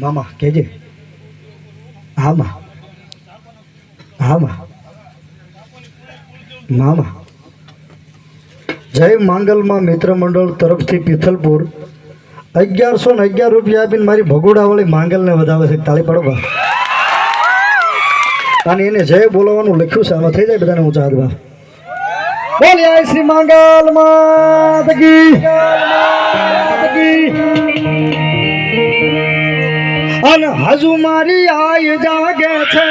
મામા કેજે હા, માં. મામા. જય માંગલમાં મિત્ર મંડળ તરફથી પિથલપુર. અગિયારસો ને અગિયાર રૂપિયા આપીને મારી ભગોડાવાળી માંગલને વધાવે છે. તાળી પાડો, બા. અને એને જય બોલાવવાનું લખ્યું છે, આમાં થઈ જાય બધાને ઊંચા હાથમાં બોલ્યા શ્રી માંગલ માત કી માત અને હજુ મારી આય જાગે છે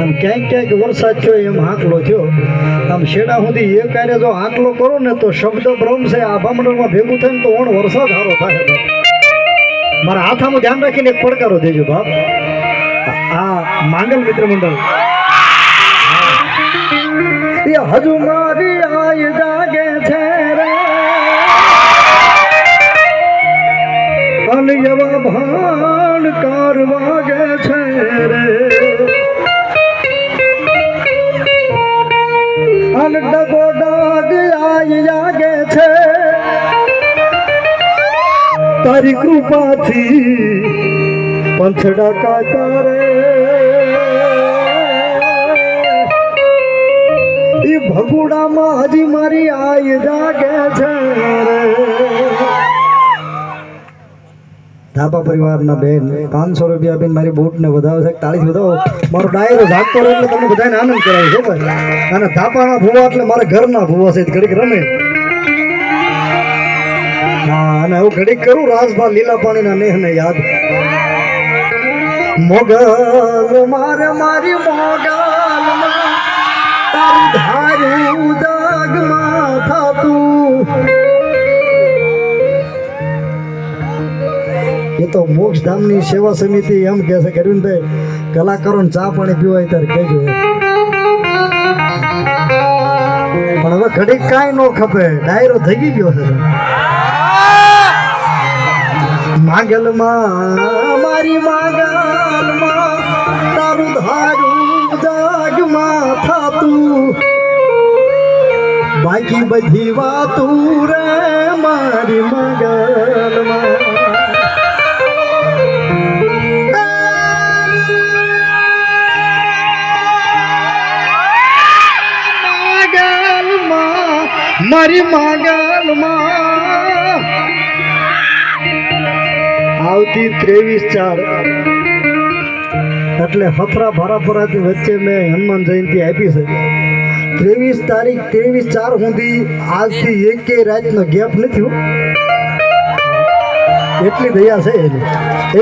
આમ ક્યાંક ક્યાંક વરસાદ થયો, એમ આંકલો થયો. આમ શેડા સુધી એ કાર્ય જો આંકલો કરો ને તો શબ્દ બ્રહ્મ છે આભા મંડળમાં ભેગું થાય ને તો ઓણ વરસાદ સારો થાય. મારા હાથામાં ધ્યાન રાખીને એક પડકારો દેજો બાપ. આ માંગલ મિત્ર મંડળ. હજુ મારી આય જાગે છે રે. અને એવા ભાન કાર વાગે છે રે. અને ડગો ડગ આય જાગે તારી કૃપાથી પંથડા કાકા રે એ ભગુડામાં હજી મારી આય જાગે છે ધાબા પરિવારના બેન, પાંચસો રૂપિયા બેન મારી બૂટને વધાવો છે તાળીસ વધાવો. મારો ડાયરો જાગતો રહે એટલે તમને બધાને આનંદ કરાવે છે અને ધાપાના ભૂવા એટલે મારા ઘરના ભૂવા છે ઘડીક રમે. અને હું ઘડી કરું રાજભા લીલા પાણીના નેહને યાદ. મોગલ મારે મારી મોગલ ધાર્યું ધારું દાગમાં થાતું. એ તો મોક્ષધામની સેવા સમિતિ એમ કહે છે કે અરવિંદભાઈ કલાકારોને ચા પાણી પીવાય ત્યારે કહેજો. પણ હવે ઘડી કાંઈ ન ખપે, ડાયરો થઈ ગયો છે. માંગલમાં, મારી માંગલમાં તારું ધારું જાગમાં થતું. બાકી બધી વાતું રે મારી માંગલમાં. મારી માગલમાં આવતી ત્રેવીસ ચાર. એટલે હફરા ભરાફરાથી વચ્ચે મેં હનુમાન જયંતિ આપી છે. ત્રેવીસ તારીખ, ત્રેવીસ ચાર સુધી આજથી એકે રાતનો ગેપ નથી એટલી દયા છે એની.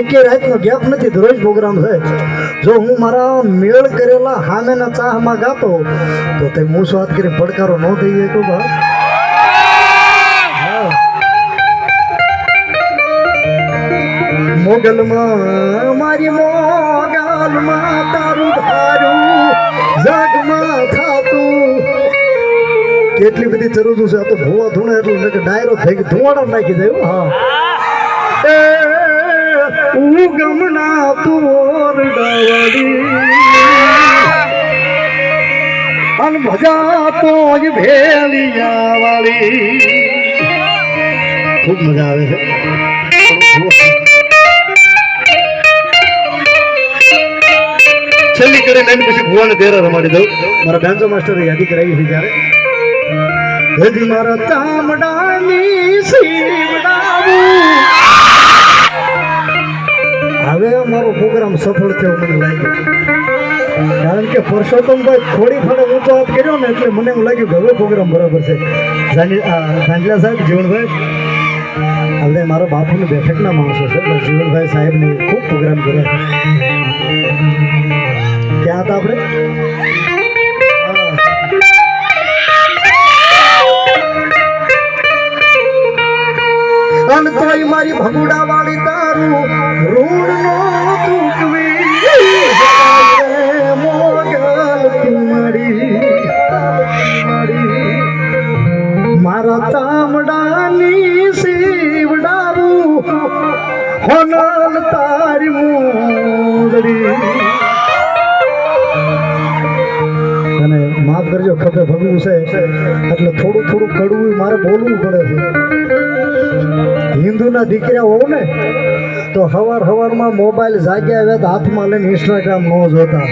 એકે રાતનો ગેપ નથી રોજ પ્રોગ્રામ છે. જો હું મારા મેળ કરેલા હામેના ચાહમાં ગાતો, તો તે હું વાત કરી પડકારો ન થઈ જાય તો બા મોગલમાં, મારી મોગલમાં તારું ધારું જગમાં થાતું. કેટલી બધી જરૂર છે, આ તો ભૂવા ધૂણે એટલું કે ડાયરો થઈ ગયો, ધુવાડા નાખી દે, હા એ ઉગમના તું ઓરડાવાળી અન ભજા તો જ ભેલિયા વાળી ખૂબ મજા આવે છે. છેલ્લી કરી લઈને પછી ભુવાને તેરા રમાડી દઉં મારા બેન્ચો માસ્ટરે યાદી કરાવી છે ત્યારે હજી મારા તામડાની સીવડાવું હવે અમારો પ્રોગ્રામ સફળ થયો મને લાગ્યું. કારણ કે પરસોત્તમભાઈ થોડી ફાળે ઊંચો હાથ કર્યો ને એટલે મને એમ લાગ્યું કે હવે પ્રોગ્રામ બરાબર છે. ગાંજલા સાહેબ જીવણભાઈ હવે મારા બાપુની બેઠકના માણસો છે. જીવણભાઈ સાહેબને ખૂબ પ્રોગ્રામ કર્યા. હતા આપણે. અન તોય મારી ભગુડા વાળી તારું ઋણ નો ચૂકવી મારા તામડાની સીવડાવું હોનલ ખભે ભગવું છે. એટલે થોડું થોડું કડવું મારે બોલવું પડે છે. હિન્દુના દીકરા હોવ ને, તો હવાર હવારમાં મોબાઈલ જાગ્યા આવે તો હાથમાં લઈને ઇન્સ્ટાગ્રામ ન જોતા.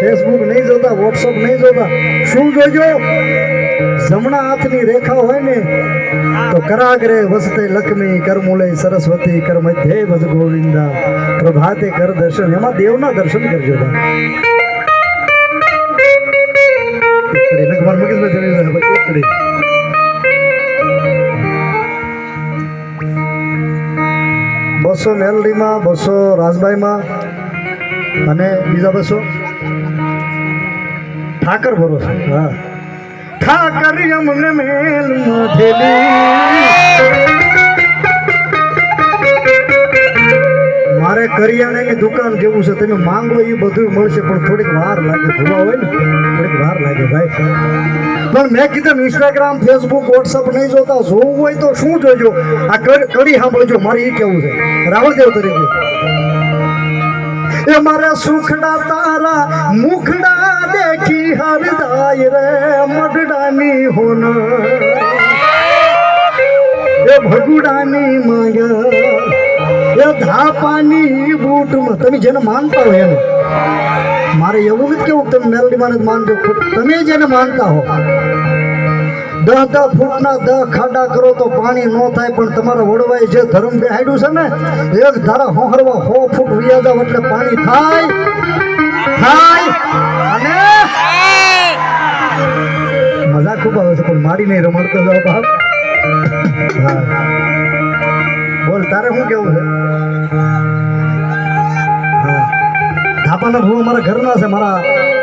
ફેસબુક નહીં જોતા વોટ્સઅપ નહીં જોતા. શું જોજો? જમણા હાથની રેખા હોય ને, તો કરાગરે વસતે લક્ષ્મી, કરમુલે સરસ્વતી કર મધ્યે ભજ ગોવિંદા પ્રભાતે કર દર્શન. એમાં દેવના દર્શન કરજો એકડી. બસો મેલડીમાં બસો રાજભાઈમાં અને બીજા બસો? ઠાકર ભરો ઠાકર યમને મેલ મારે કરિયાણાની દુકાન જેવું છે, તમે માંગો એ બધું મળશે, પણ થોડીક વાર લાગે, ભૂવા હોય ને, થોડીક વાર લાગે ભાઈ. પણ મેં કીધું ઇન્સ્ટાગ્રામ ફેસબુક વોટ્સઅપ નહીં જોતા, જોવું હોય તો શું જોજો? આ કડ- સાંભળજો, મારે એ કેવું છે. રાવણદેવ તરીકે. એ મારા સુખડા તારા, મુખડા દેખી હરદાય રે મડડાની હોન એ ભગુડાની માયા એ ધાપાની બૂટમાં તમે જેને માનતા હોય એને મારે એવું નથી કેવું તમે મેલડીમાં જ માનજો તમે જેને માનતા હો દહ દહ ફૂટના દહ ખાડા કરો તો પાણી ન થાય પણ તમારા વડવાએ જે ધર્મ બેહાડ્યું છે ને એક ધારા હોહરવા હો ફૂટ વ્યા જાવ એટલે પાણી થાય થાય મજા ખૂબ આવે છે, પણ મારી નહીં રમાડતો જાવ બાપ બોલ, તારે શું કેવું છે? હા. ધાપાના ભૂ અમારા ઘરના છે, મારા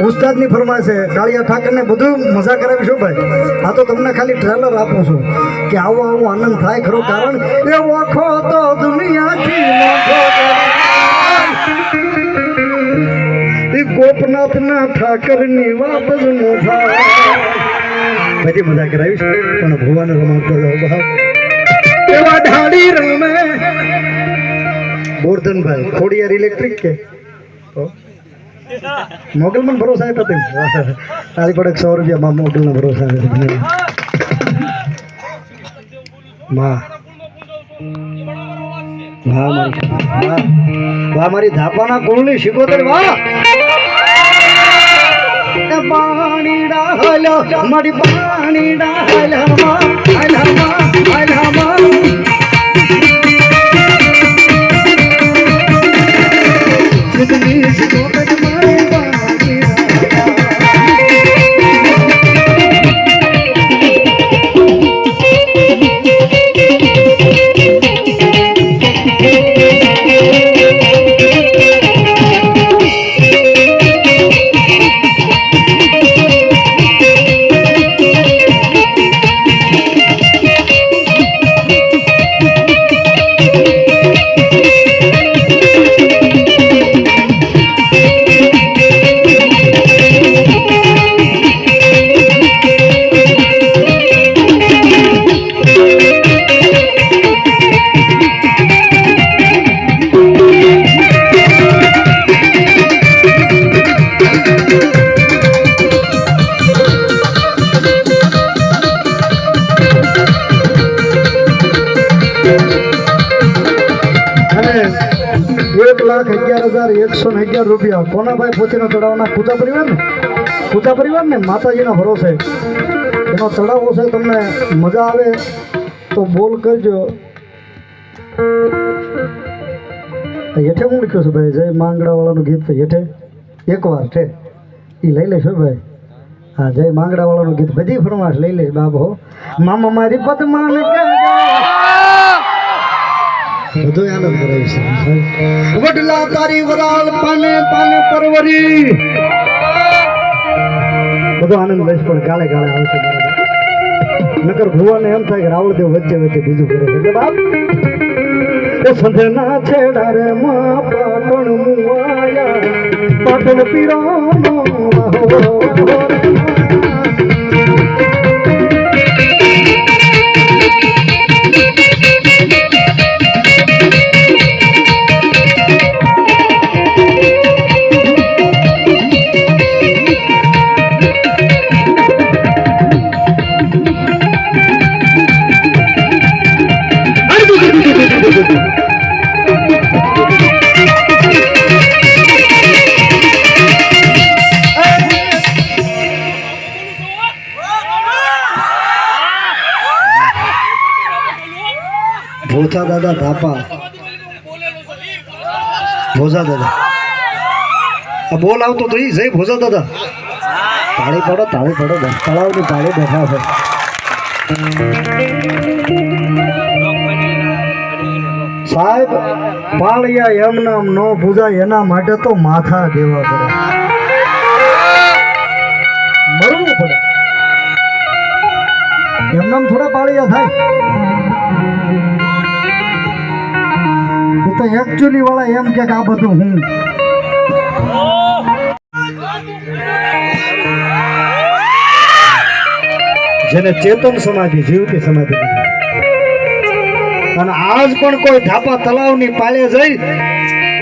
ઉસ્તાદની ફરમાય છે, કાળિયા ઠાકરને બધું મજા કરાવીશું ભાઈ? આ તો તમને ખાલી ટ્રેલર આપું છું કે આવો આવો આનંદ થાય ખરો, કારણ એવો ખો તો દુનિયાથી એ ગોપનાથના ઠાકરની ની વાપસ ન બધી મજા કરાવીશ પણ ભુવાને બાપ એવા ઢાળી રમે. ગોરધનભાઈ ખોડિયાર ઇલેક્ટ્રિક કે? મોગલમાં ભરોસા આપ્યો તેમ. તારી પડે સો રૂપિયા માં મોગલનો ભરોસા આપ્યો માં વાહ. મારી વાહ. મારી ધાપાના કુળની શિકોતર વાહ. એ પાણીડા હાલો મારી પાણીડા હાલામાં હાલામાં એક લાખ અગિયાર હજાર એકસો ને અગિયાર રૂપિયા. કોના ભાઈ પોતીનો ચડાવવાના પૂજા પરિવાર ને? પૂજા પરિવાર ને? માતાજીનો ભરોસે. એનો ચડાવવો છે, તમને મજા આવે તો બોલ કરજો. હેઠે હું લખ્યું છું ભાઈ, જય માંગડા વાળાનું ગીત હેઠે. એકવાર છે. એ લઈ લેશો ભાઈ. હા, જય માંગડા વાળાનું ગીત. બધી ફરમાશ લઈ લે બાબો મામા મારી પદમાન બધું આનંદ કરાવી છે. વડલા તારી વરાલ પાને પાને પરવરી. બધો આનંદ લઈશ પણ ગાળે ગાળે આવશે નકર ભુવાને એમ થાય કે રાવળદેવ વચ્ચે વચ્ચે બીજું કરે છે. બાપ એ સંધના છેડા રે માં પાટણ મુવાયા. પાટણ પીરાનો દાદા ધાપા ભોજા દાદા. આ બોલ આવતો તો એ જય ભોજા દાદા. તાળી પડો તાળી પડો તળાવની તાળી બેઠા છે. સાહેબ, પાળિયા એમ નામ નો ભૂજાય, એના માટે તો માથા દેવા પડે. મરવું પડે. એમ નામ થોડા પાળિયા થાય. તો એકચ્યુઅલી વાળા એમ કે આ બધું હું. જેને ચેતન સમાધિ, જીવતી સમાધિ અને આજ પણ કોઈ ધાપા તલાવની પાલે જઈ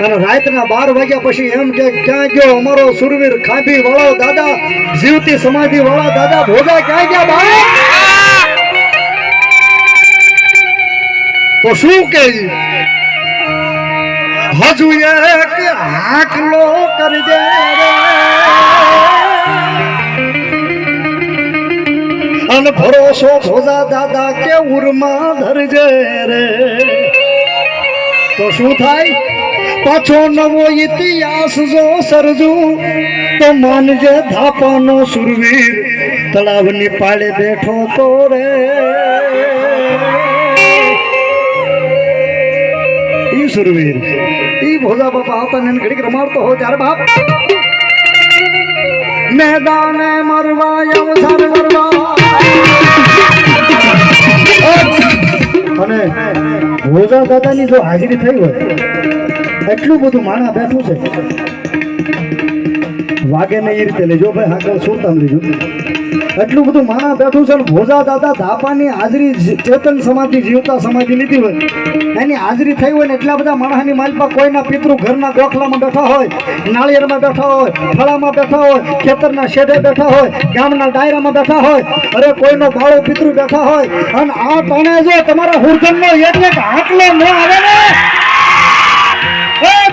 અને રાતના બાર વાગ્યા પછી એમ કે, ક્યાં ગયો અમારો સુરવીર ખાંભી વાળો દાદા? જીવતી સમાધિ વાળા દાદા ભોગા ક્યાં ગયા ભાઈ? તો શું કે હજુ એક આંખલો કરી દે અન ભરોસો ભોજા દાદા કે ઉરમાં ધરજે રે. તો શું થાય? પાછો નવો ઇતિહાસ જો સર્જુ, તો માનજે ધાપાનો સુરવીર, તળાવની પાળે બેઠો તો રે. સુરવીર ઈ ભોજા બાપા આવતા ને ઘડીક રમાડતો હોય ત્યારે બાપ મેદાને મરવા મરવા અને ભોજા દાદાની જો હાજરી થઈ હોય એટલું બધું માણા બેઠું છે. વાગે ને એ રીતે લેજો ભાઈ આગળ સુરતા લેજો. એટલું બધું માણા બેઠું છે ભોજા દાદા ધાપાની હાજરી ચેતન સમાધિ, જીવતા સમાધિ લીધી હોય. એની હાજરી થઈ હોય ને, એટલા બધા માણસની માલપા કોઈના પિતૃ ઘરના ગોખલામાં બેઠા હોય, નાળિયેરમાં બેઠા હોય, ફળામાં બેઠા હોય, ખેતરના શેઢે બેઠા હોય, ગામના ડાયરામાં બેઠા હોય, અરે કોઈનો બાળો પિતૃ બેઠા હોય, અને આ તણે જો તમારા હુરધનનો એટલે આટલો ન આવે ને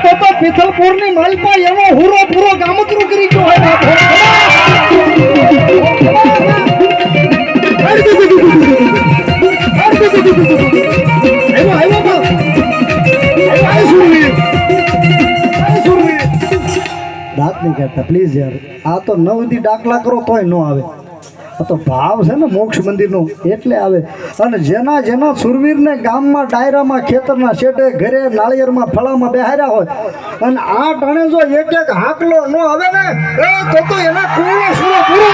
તો તો પિથલપુરની માલપા એનો હુરો પૂરો ગામતરું કરી ગયો હોય દાંત નહીં કાઢતા પ્લીઝ યાર. આ તો નવથી દાખલા કરો તોય ન આવે. આ તો ભાવ છે ને મોક્ષ મંદિરનો, એટલે આવે. અને જેના જેના સુરવીરને ગામમાં, ડાયરામાં, ખેતરના શેઠે ઘરે, નાળિયેરમાં, ફળામાં બેહાર્યા હોય અને આ ટાણે જો એક એક હાકલો ન આવે ને એ તો તો એને કુળો સુરો પૂરો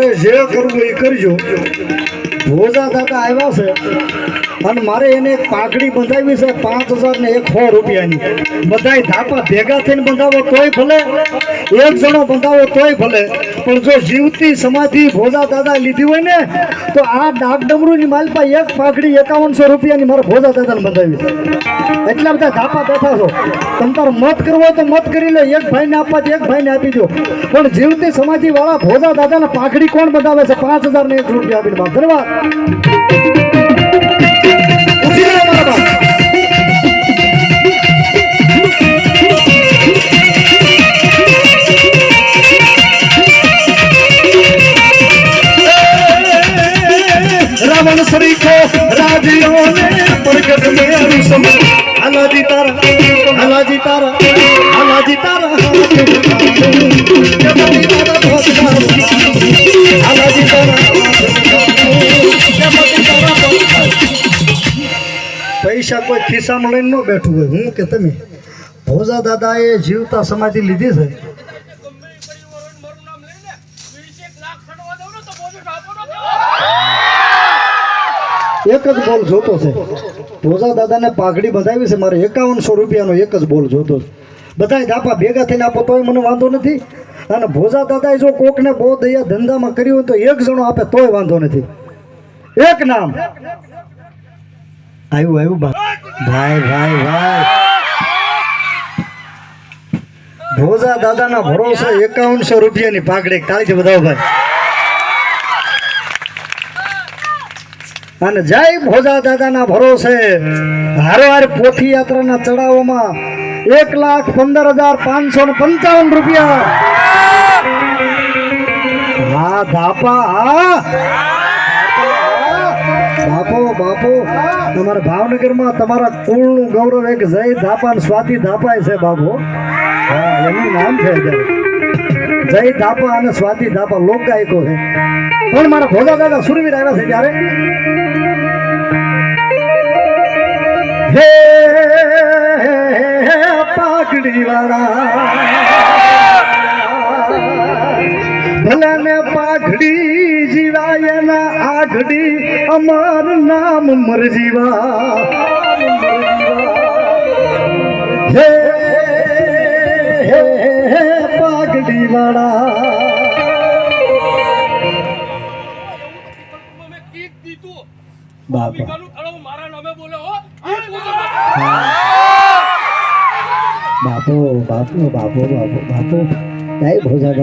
તમારે જે કરવું એ કરજો. ભોજા દાદા આવ્યા છે અને મારે એને એક બંધાવી છે, પાંચ હજાર ને એક સો રૂપિયાની. બધાય ધાપા ભેગા થઈને બંધાવો તોય ભલે, એક જણો બંધાવો તોય ભલે. પણ જો જીવતી સમાધિ ભોજા દાદા લીધી હોય ને, તો આ ડાક ડમરૂની માલપા એક પાઘડી એકાવનસો રૂપિયાની મારા ભોજા દાદાને બંધાવી એટલા બધા ધાપા બેઠા છો. તમ તારો મત કરવો તો મત કરી લો. એક ભાઈને આપવા એક ભાઈને આપી દો. પણ જીવતી સમાધિ વાળા ભોજા દાદાને પાઘડી કોણ બતાવે છે? પાંચ હજાર ને એક રૂપિયા આપીને બાપ. ધન્યવાદ. રાવણ સરીખો રાજીઓ ને પ્રગટ મે અનુસમ હાલાજી તારા હાલાજી તારા હાલાજી તારા. હાલાજી તારા. પૈસા કોઈ ખિસ્સામાં લઈને ન બેઠું હોય. હું કે તમે ભોજા દાદાએ જીવતા સમાધિ લીધી છે? એક જ બોલ જોતો છે. ભોજા દાદાને પાઘડી બંધાવી છે. મારે એકાવનસો રૂપિયાનો એક જ બોલ જોતો છે. બધા દાપા ભેગા થઈને આપો તોય મને વાંધો નથી. અને ભોજા દાદાએ જો કોકને બહુ દયા ધંધામાં કર્યું હોય તો એક જણો આપે તોય વાંધો નથી. એક નામ. આવ્યું આવ્યું ભાઈ ભાઈ ભાઈ. ભોજા દાદાના ભરોસે એકાવનસો રૂપિયાની પાઘડી તાળીથી બધાઓ ભાઈ અને જય ભોજા દાદાના ભરોસે હારવાર પોથી યાત્રાના ચડાવોમાં એક લાખ પંદર હજાર પાંચસો ને પંચાવન રૂપિયા. હા, ધાપા, હા. બાપો બાપો, તમારા ભાવનગરમાં તમારા કુળનું ગૌરવ એક જય ધાપા સ્વાતિ ધાપાય છે, બાપો. હા એનું નામ છે જય ધાપા અને સ્વાતિ ધાપા. લોક ગાયકો છે. પણ મારા ભોગા દાદા સુરવીર આવ્યા છે ત્યારે. હે પાકડી વાળા. ભલે ને પાઘડી જીવાય ના આગડી અમાર નામ મરજીવા. હે દીધું બાપા. બાપુ બાપુ બાપુ બાપુ બાપુ. જય ભોજા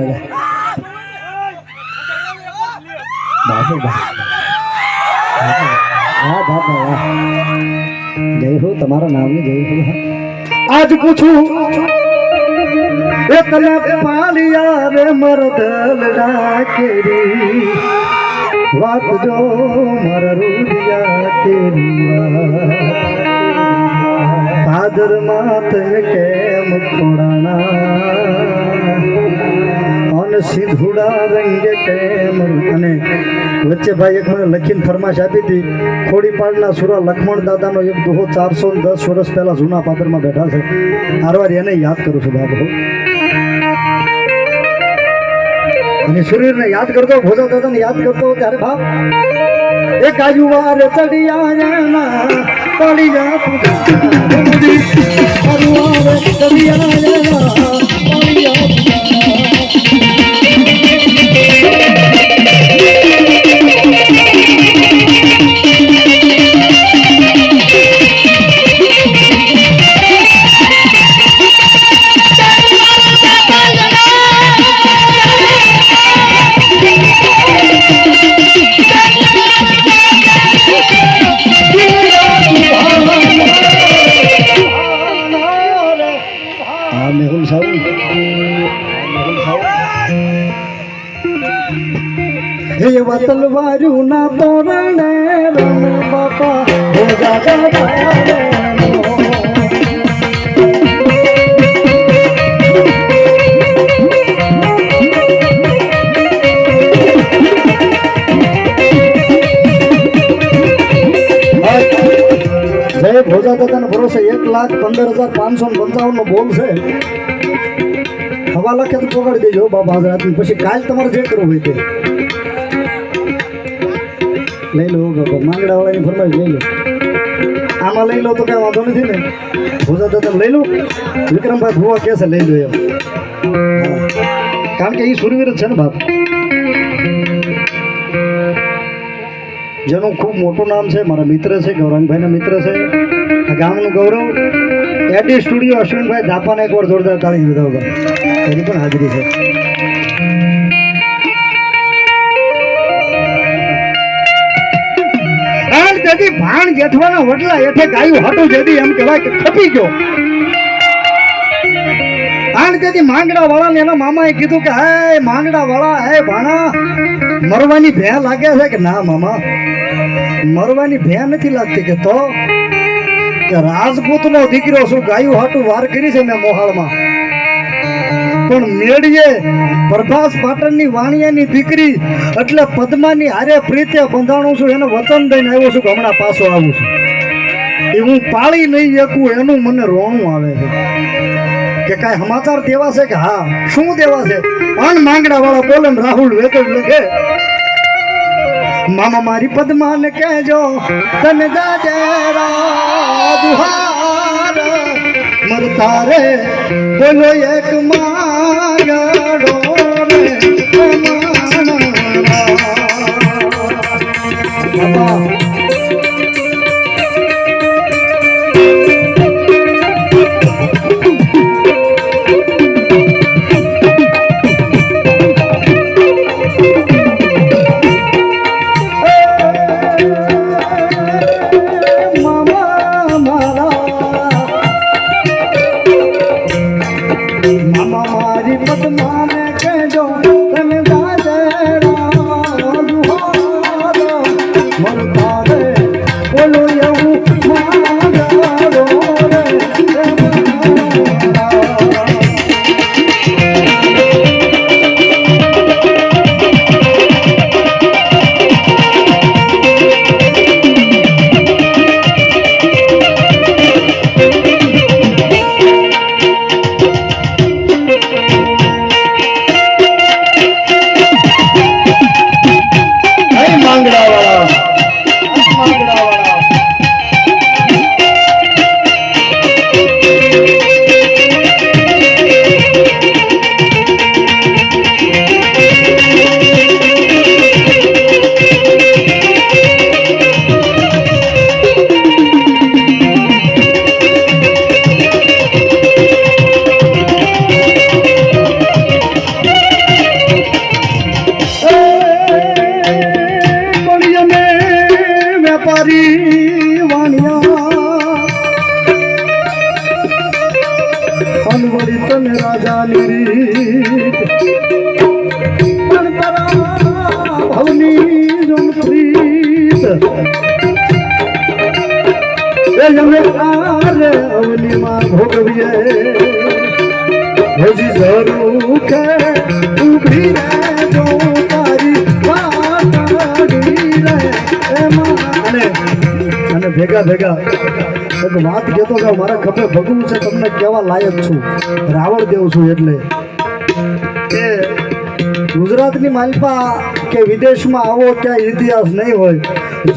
જય હો, તમારા નામની જય હો. આજ પૂછું એ તને પાલિયા રે મરદલ કેરી વાત જો મારા રૂડિયા કેરી. ભાદર માત કેમ ખોડાણા અન સિંધુડા રંગે કેમ અને વચ્ચે ભાઈ એક મને લખીને ફરમાશ આપી હતી, ખોડીપાડના સુરા લખમણ દાદાનો એક દોહો ચારસો દસ વર્ષ પહેલાં જૂના પાદરમાં બેઠા છે. હારવાર એને યાદ કરું છું બાબુ અને શરીરને યાદ કરતો ભોજા દાદાને યાદ કરતો ત્યારે ભાવ એ કાજુ વાર ચડિયા પડિયા પુડી કાજુ વાર ચડિયા જાના પડિયા લાખ પંદર હજાર પાંચસો પંચાવનનો બોલ છે. હવા લાખે તો પકડી દેજો બાબા હાજરાત પછી કાલ તમારે જે કરવું હોય તે. લઈ લો બાબા માંગડા વાળાની ફરમાઈશ લઈ લો. આમાં લઈ લો તો કઈ વાંધો નથી ને. ભોજા દાદા લઈ લો. વિક્રમભાઈ ભુવા કે છે, લઈ લો એમ. કારણ કે એ સુરવીર છે ને બાપ. જેનું ખૂબ મોટું નામ છે, મારા મિત્ર છે, ગૌરંગભાઈના મિત્ર છે. ગામનું ગૌરવ. એડી સ્ટુડિયો અશ્વિનભાઈ ધાપાને એકવાર જોરદાર તાળી દીધો એની પણ હાજરી છે. તેથી ભાણ જેઠવાના વડલા એઠે ગાયું હતું જેથી એમ કહેવાય કે ખપી ગયો. કારણ તેથી માંગડા વાળાને એના મામાએ કીધું કે, હે માંગડા વાળા હે ભાણા, મરવાની ભે લાગે છે કે ના મામા? મરવાની ભે નથી લાગતી કે તો કે રાજપૂતનો દીકરો શું ગાયું હાટું વાર કરી છે મેં મોહાળમાં? પણ મેળીએ પ્રભાસ પાટણની વાણિયાની દીકરી એટલે પદ્માની હારે પ્રીતે બંધાણું છું, એને વચન દઈને આવ્યો છું કે હમણાં પાછો આવું છું. એ હું પાળી નહીં શકું, એનું મને રોણું આવે છે. કે કાંઈ સમાચાર દેવા છે કે હા? શું દેવા છે? પણ માંગડા વાળા બોલે રાહુલ વેકડ લખે મામા મારી પદ્માન કહેજો તને જાજે દુહાર મર તારે બોલો એક માગડો રે અમારા. ભેગા ભેગા. વાત કહેતો કે મારા ખભે ભગવું છે, તમને કેવા લાયક છું. રાવણ દેવ છું એટલે. કે ગુજરાતની માલપા કે વિદેશમાં આવો ક્યાંય ઇતિહાસ નહીં હોય,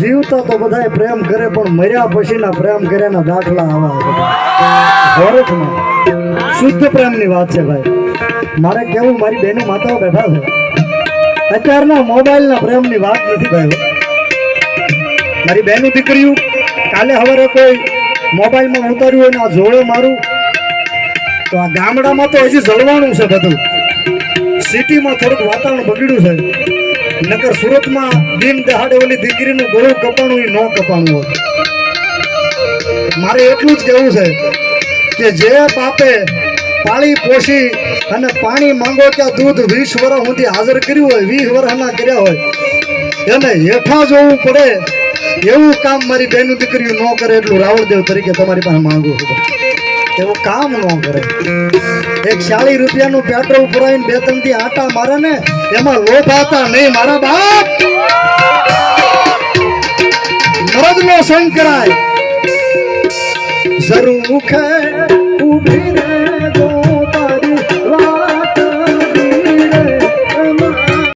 જીવતા તો બધાય પ્રેમ કરે, પણ મર્યા પછીના પ્રેમ કર્યાના દાખલા આવા ભારતમાં શુદ્ધ પ્રેમની વાત છે ભાઈ. મારે કેવું મારી બેનો માતાઓ બેઠા છે. અત્યારના મોબાઈલના પ્રેમની વાત નથી ભાઈ. મારી બહેનું દીકરીઓ કાલે હવારે કોઈ મોબાઈલમાં ઉતાર્યું હોય ને આ જોડે મારું, તો આ ગામડામાં તો હજી જળવાનું છે બધું. સિટીમાં થોડુંક વાતાવરણ બગડ્યું છે. નગર સુરતમાં દિન દહાડે ઓલી દીકરીનું ગળું કપાણું એ ન કપાણું હોત મારે એટલું જ કહેવું છે કે જે બાપે પાળી પોષી અને પાણી માંગો ત્યાં દૂધ વીસ વર્ષ સુધી હાજર કર્યું હોય, વીસ વર્ષના કર્યા હોય, એને હેઠા જોવું પડે એવું કામ મારી બેનું દીકરીઓ ન કરે એટલું રાવળદેવ તરીકે તમારી પાસે માંગુ એવું કામ ન કરે. એક ચાલીસ રૂપિયાનું પેટ્રોલ પુરાવીને બે ત્રણથી આટા મારે ને, એમાં લોભ હતા નહીં મારા બાપ. મરદ નો સંગ જરૂર મુખે ઊભી રે